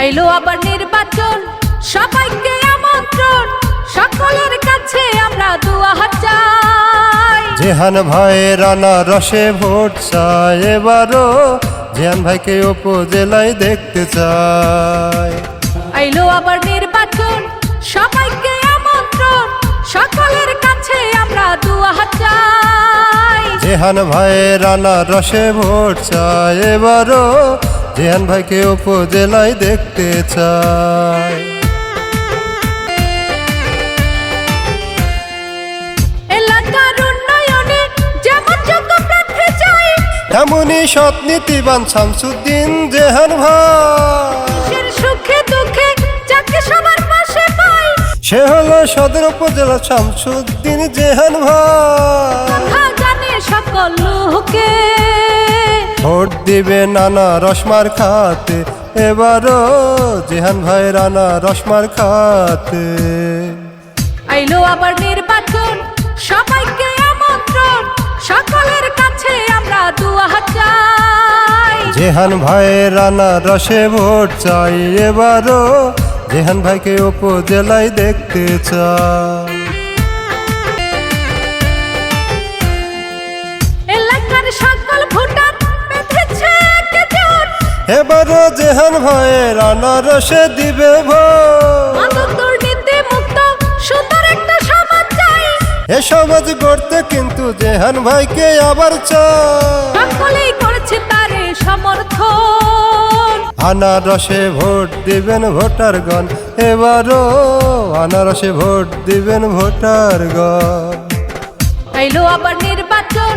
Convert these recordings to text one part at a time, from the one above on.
আইলো আবার নির্বাচন সবাইকে আমন্ত্রণ সকলের কাছে আমরা দুয়া চাই। জেহান ভাইয়ের রানা রসে ভোট চায় এবারও জেহান ভাইকে উপজেলায় দেখতে চায় আইলো আবার নির্বাচন সবাইকে আমন্ত্রণ সকলের কাছে আমরা দুয়া চাই। জেহান ভাইয়ের রানা রসে ভোট চায় এবারও জেহান ভাইকে উপজেলায় দেখতে চাই। এমনই সৎ নীতিবান শামসুদ্দিন জেহান ভাই। সুখে দুঃখে যাকে সবার পাশে পাই। সে হলো সদর উপজেলা শামসুদ্দিন জেহান ভাই। জানে সকল লোকে। ভোট দিবে নানা রসমার খাতে। এবারও জেহান ভাই রানা রসমার খাতে। আইলো আবার নির্বাচন সবাইকে আমন্ত্রণ সকলের কাছে আমরা দুয়া চাই। জেহান ভাই রানা রসে ভোট চাই এবারও জেহান ভাইকে উপজেলায় দেখতে চাই। এবারও জেহান ভাই রানা রসে দিবে এ সমাজ গড়তে কিন্তু জেহান ভাইকে আবার চাই। করেছে তারে সমর্থন। আনারসে ভোট দিবেন ভোটারগণ এবারও আনারসে ভোট দিবেন ভোটারগণ। আইলো আবার নির্বাচন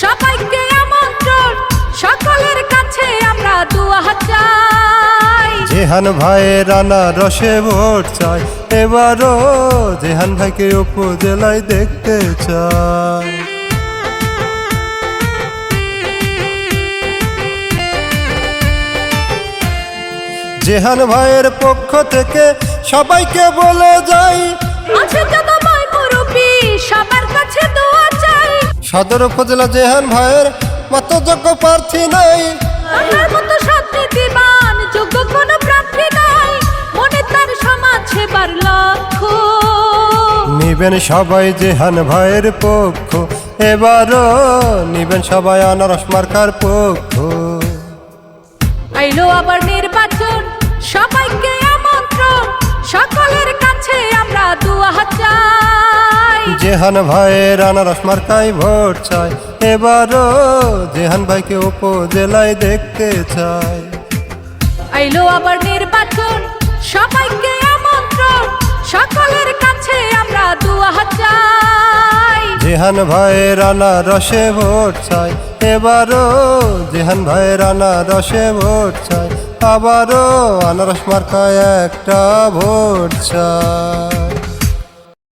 সবাইকে আমন্ত্রণ। সকলের কাছে আমরা দুয়া চাই। জেহান ভাইয়ের আনারসে ভোট চাই। এবারও জেহান ভাইকে উপজেলায় দেখতে চাই। জেহান ভাইয়ের পক্ষ থেকে সবাইকে বলে যাই। সদর উপজেলা জেহান ভাইয়ের মতো যোগ্য প্রার্থী নাই। আমার মতো যোগ্য কোনো প্রার্থী নাই। মনে তার সমাজ সেবার লক্ষ্য। নিবেন সবাই জেহান ভাইয়ের পক্ষ এবারও নিবেন সবাই আনারস মার্কার পক্ষ। আইলো আবার নির্বাচন সবাইকে আমন্ত্রণ। সকলের কাছে আমরা দুয়া জেহান ভাইয়ের আনারস মার্কায় ভোট চাই এবারও জেহান ভাইকে উপজেলায় দেখতে চাই আইলো আবার নির্বাচন সবাইকে আমন্ত্রণ সকলের কাছে আমরা দুয়া চাই। জেহান ভাইয়ের আনারসে ভোট চাই এবারও জেহান ভাইয়ের আনারসে ভোট চাই আবারও আনারস মার্কায় একটা ভোট চাই